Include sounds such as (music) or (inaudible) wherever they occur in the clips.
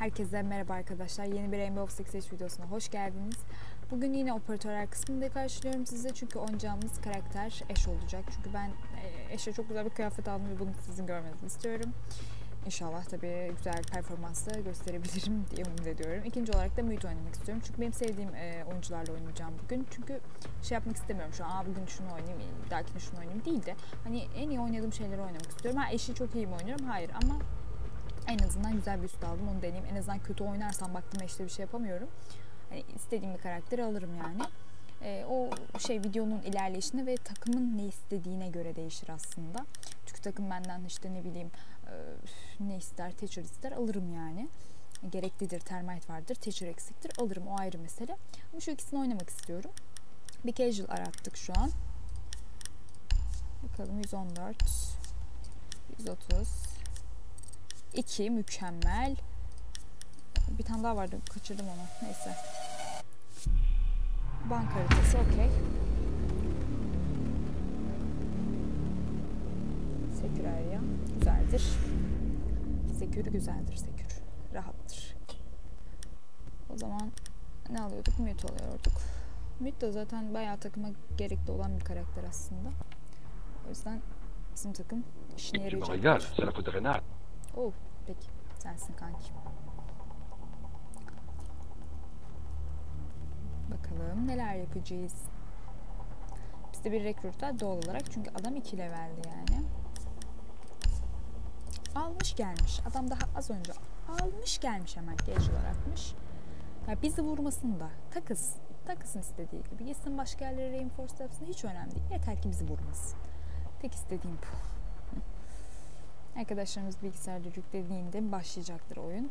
Herkese merhaba arkadaşlar. Yeni bir Rainbow Six Siege videosuna hoş geldiniz. Bugün yine operatörler kısmında karşılıyorum size çünkü oynayacağımız karakter Eş olacak. Çünkü ben Eş'e çok güzel bir kıyafet aldım ve bunu sizin görmenizi istiyorum. İnşallah tabii güzel performansla gösterebilirim (laughs) diye umut ediyorum. İkinci olarak da Mute oynamak istiyorum. Çünkü benim sevdiğim e, oyuncularla oynayacağım bugün. Çünkü şey yapmak istemiyorum şu an. Aa bugün şunu oynayayım, bir dahakine şunu oynayayım değil de hani en iyi oynadığım şeyleri oynamak istiyorum. Ha eşi çok iyi mi oynuyorum? Hayır ama en azından güzel bir üst aldım onu deneyeyim. En azından kötü oynarsam baktım işte bir şey yapamıyorum. Hani istediğim bir karakteri alırım yani. Ee, o şey videonun ilerleyişine ve takımın ne istediğine göre değişir aslında. Çünkü takım benden işte ne bileyim e, ne ister, Thatcher ister alırım yani. Gereklidir, termite vardır, Thatcher eksiktir alırım o ayrı mesele. Ama şu ikisini oynamak istiyorum. Bir casual arattık şu an. Bakalım 114 130 2 mükemmel. Bir tane daha vardı. Kaçırdım onu. Neyse. Bank haritası okey. Sekür area. Güzeldir. Sekür güzeldir sekür. Rahattır. O zaman ne alıyorduk? Mute alıyorduk. Mute da zaten bayağı takıma gerekli olan bir karakter aslında. O yüzden bizim takım işine yarayacak. De. Oh, peki. Sensin kanki. Bakalım neler yapacağız. Bizde bir rekrut var doğal olarak çünkü adam 2 leveldi yani. Almış gelmiş. Adam daha az önce almış gelmiş hemen genç olarakmış. Ya bizi vurmasın da takız. Takısın istediği gibi. Gitsin başka yerlere reinforce yapsın hiç önemli değil. Yeter ki bizi vurmasın. Tek istediğim bu. Arkadaşlarımız bilgisayarda yüklediğinde başlayacaktır oyun.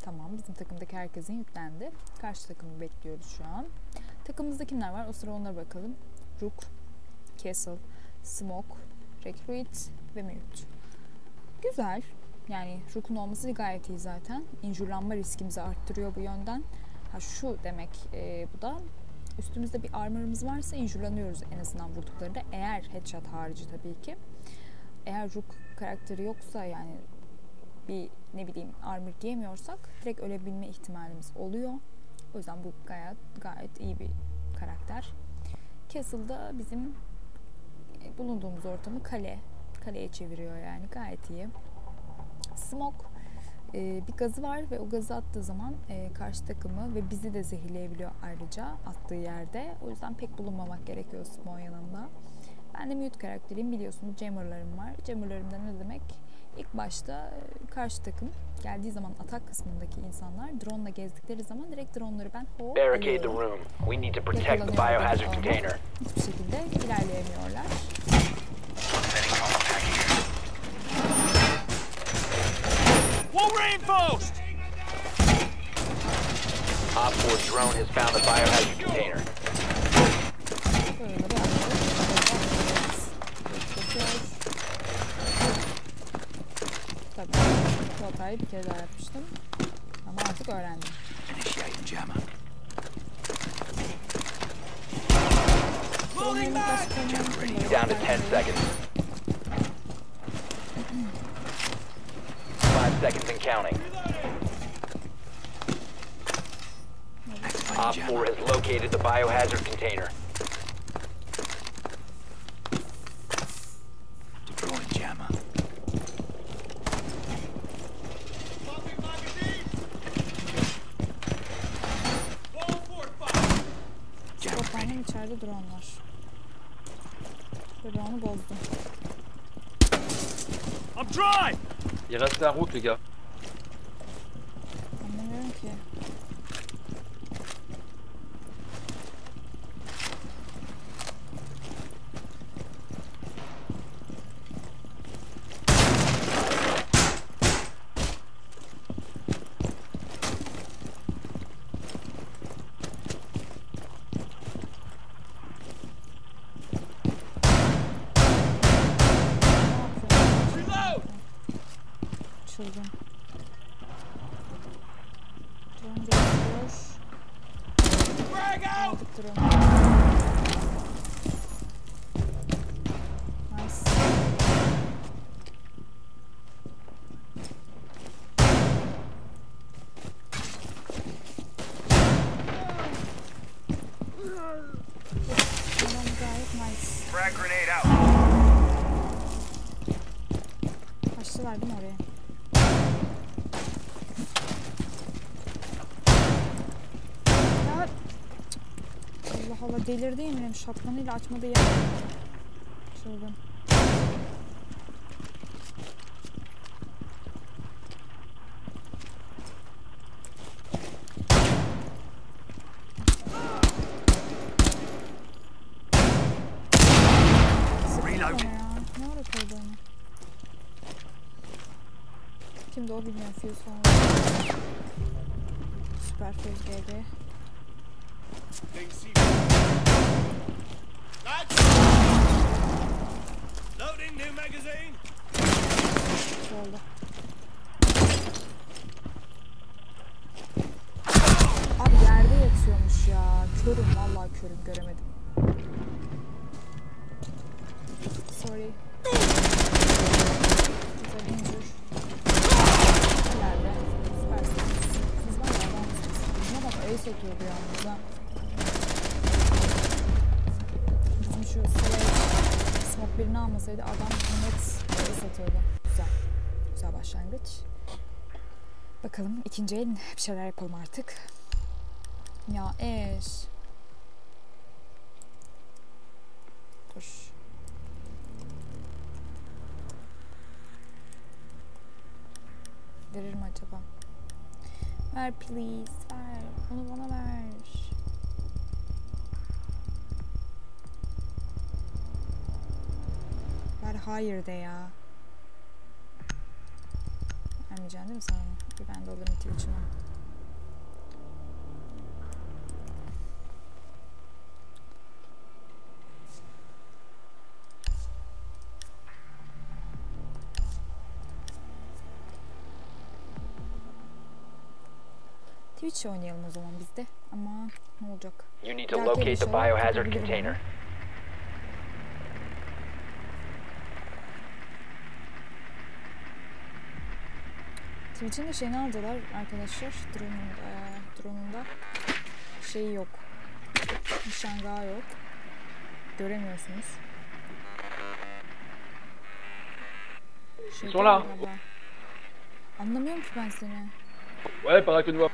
Tamam bizim takımdaki herkesin yüklendi. Karşı takımı bekliyoruz şu an. Takımımızda kimler var? O sıra onlara bakalım. Rook, Castle, Smoke, Recruit ve Mute. Güzel. Yani Rook'un olması gayet iyi zaten. İnjurlanma riskimizi arttırıyor bu yönden. Ha şu demek e, bu da üstümüzde bir armor'ımız varsa injurlanıyoruz en azından vurduklarında. Eğer headshot harici tabii ki eğer Rook karakteri yoksa yani bir ne bileyim armor giyemiyorsak direkt ölebilme ihtimalimiz oluyor. O yüzden bu gayet gayet iyi bir karakter. Castle'da bizim e, bulunduğumuz ortamı kale. Kaleye çeviriyor yani gayet iyi. Smoke e, bir gazı var ve o gazı attığı zaman e, karşı takımı ve bizi de zehirleyebiliyor ayrıca attığı yerde. O yüzden pek bulunmamak gerekiyor Smoke yanında. Ben de mute karakteriyim biliyorsunuz jammerlarım var. Jammerlarımda ne demek? İlk başta e, karşı takım geldiği zaman atak kısmındaki insanlar drone ile gezdikleri zaman direkt drone'ları ben the alıyorum. room. We need to protect the Yakalanıyorlar biohazard ama container. Hiçbir şekilde ilerleyemiyorlar. Wall reinforced! Op 4 drone has found the biohazard container. Alıyoruz. Tabii. Bu bir kere daha yapmıştım. Ama artık öğrendim. Down to 10 seconds. 5 seconds and counting. Op 4 has located the biohazard container. Onu bozdum. I'm dry! Il reste la route, les gars. Verdim oraya. Ya Allah Allah delirdi eminim şapkanıyla açmadı ya. Çılgın. Sıktı Reload. bana ya. Ne ara koydu onu? O bilmiyorum. Fuse falan. Süper Fuse GG. Loading new magazine. Oldu. Abi yerde yatıyormuş ya. Körüm vallahi körüm göremedim. Bakalım ikinci el bir şeyler yapalım artık. Ya eş. Dur. Verir mi acaba? Ver please. Ver. Onu bana ver. Ver hayır de ya. Vermeyeceksin değil mi sen onu? Bir ben de alırım Twitch'imi. Twitch oynayalım o zaman biz de. Ama ne olacak? You need to locate the biohazard container. Twitch'in de şeyini aldılar arkadaşlar. Drone'unda, drone'unda şeyi yok. Nişangağı yok. Göremiyorsunuz. Şey Sonra. galiba. Anlamıyorum ki ben seni. Ouais, pareil que nous.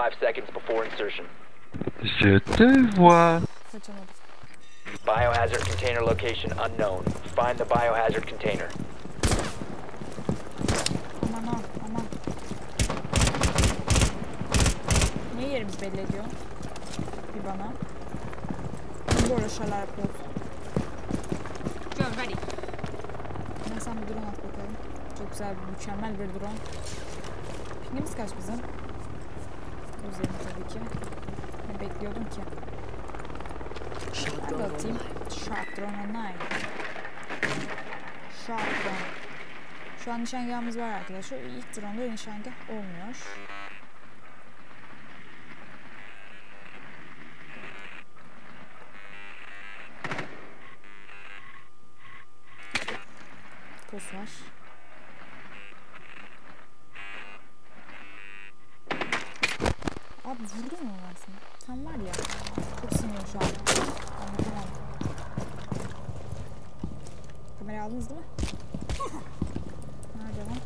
Five seconds before insertion. Je te vois. Biohazard container location unknown. Find the biohazard container. Aman ha aman. Niye yerimiz belli ediyor? Bir bana. Bu arada şeyler yapıyoruz. Drone ready. Ben sen bir drone at bakalım. Çok güzel mükemmel bir drone. Pingimiz kaç bizim? Üzerinde tabii ki. Ne bekliyordum ki? Ben de atayım. Drone online. Drone. Şu an nişangahımız var arkadaşlar. İlk drone'da nişangah olmuyor. Pos var. Abi vurdun mu ben seni? Sen var ya. Çok sinirliyim şu an. Anlatamam. Kamerayı aldınız değil mi? (laughs) Nerede lan?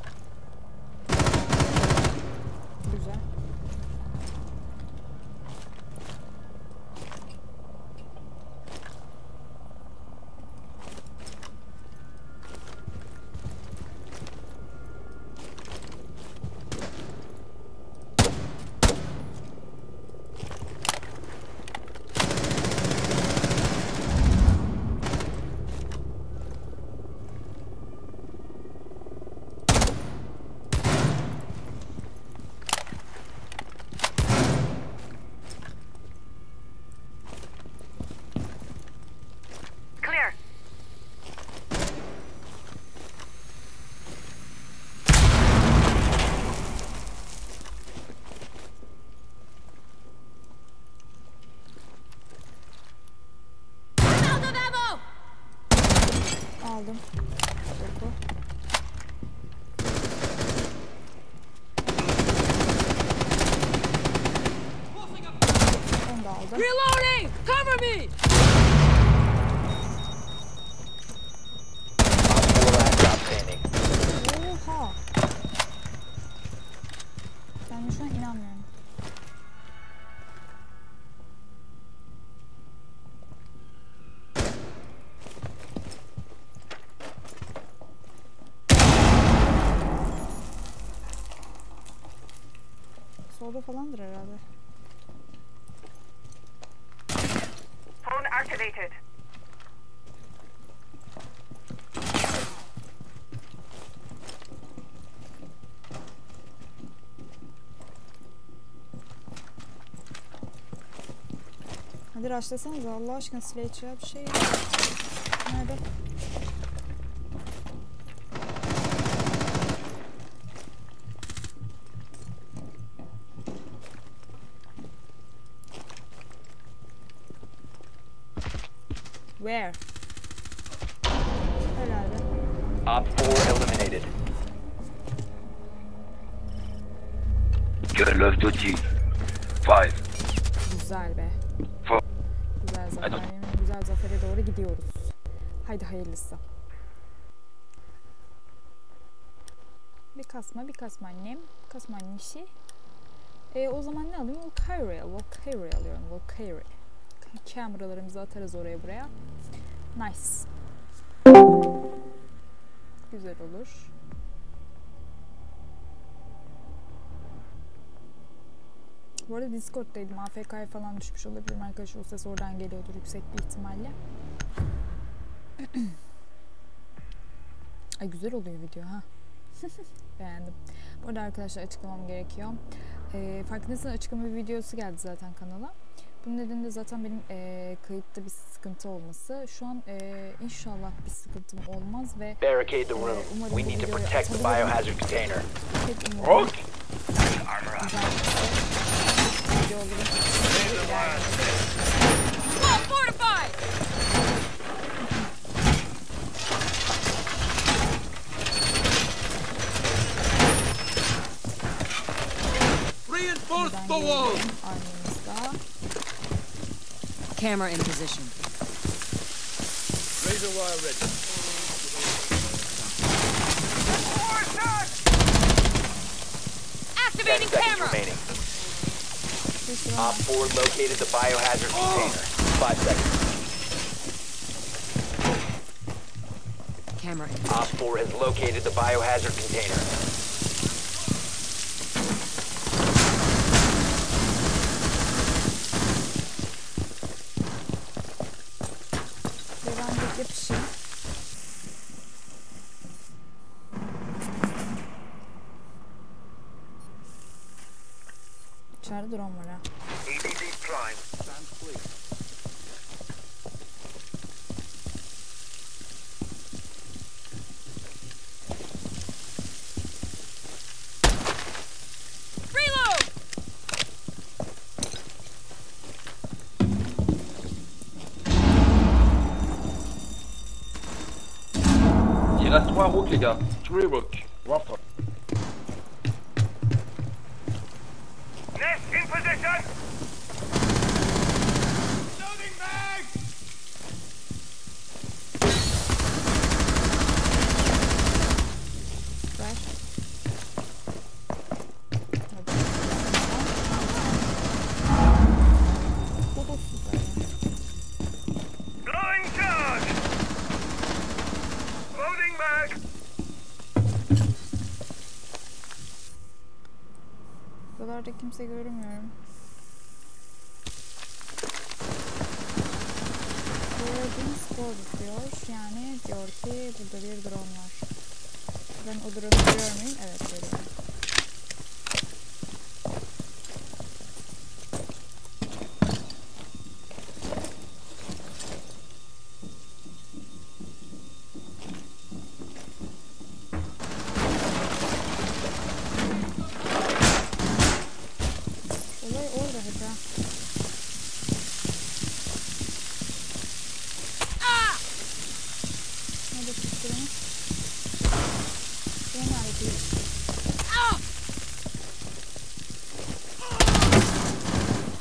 Solda falandır herhalde. Phone activated. Hadi raşlasanız Allah aşkına Slate ya bir şey. Nerede? 5. Güzel be. Güzel zafer. Güzel zafere doğru gidiyoruz. Haydi hayırlısı. Bir kasma, bir kasma annem. Kasma annem işi. E, o zaman ne alayım? Valkyrie. Valkyrie alıyorum. Valkyrie. Cameralarımızı atarız oraya buraya. Nice. Güzel olur. Bu arada Discord'daydım. AFK'ya falan düşmüş olabilirim arkadaşlar. O ses oradan geliyordur yüksek bir ihtimalle. (clears throat) Ay güzel oluyor video ha. (laughs) Beğendim. Bu arada arkadaşlar açıklamam gerekiyor. Ee, farkındaysanız açıklama videosu geldi zaten kanala. Bunun nedeni de zaten benim e, kayıtta bir sıkıntı olması. Şu an e, inşallah bir sıkıntım olmaz ve room. Umarım bu videoyu atabilirim. tek güzel Camera in position. Razor wire ready. Activating camera! remaining. Op 4 located the biohazard container. Five seconds. Camera in Op 4 has located the biohazard container. Voilà. Il reste 3 routes les gars. 3 routes. Kimse görmüyorum. Gördüğüm spor diyor. Yani diyor ki burada bir drone var. Ben o drone'u muyum? Evet görüyorum. Olay orada hep ha. Nerede tutturumu? Bu nerede değil?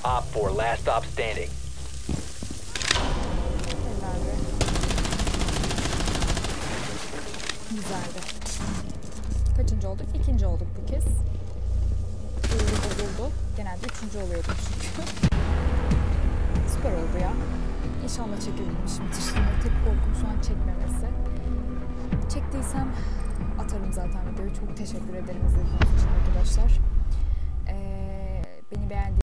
Op 4, last stop standing. Güzeldi. Kaçıncı olduk? İkinci olduk üçüncü oluyordum çünkü. Süper oldu ya. İnşallah çekebilmişimdir. Şimdi tek korkum şu an çekmemesi. Çektiysem atarım zaten videoyu. Çok teşekkür ederim izlediğiniz için arkadaşlar. Ee, beni beğendiğiniz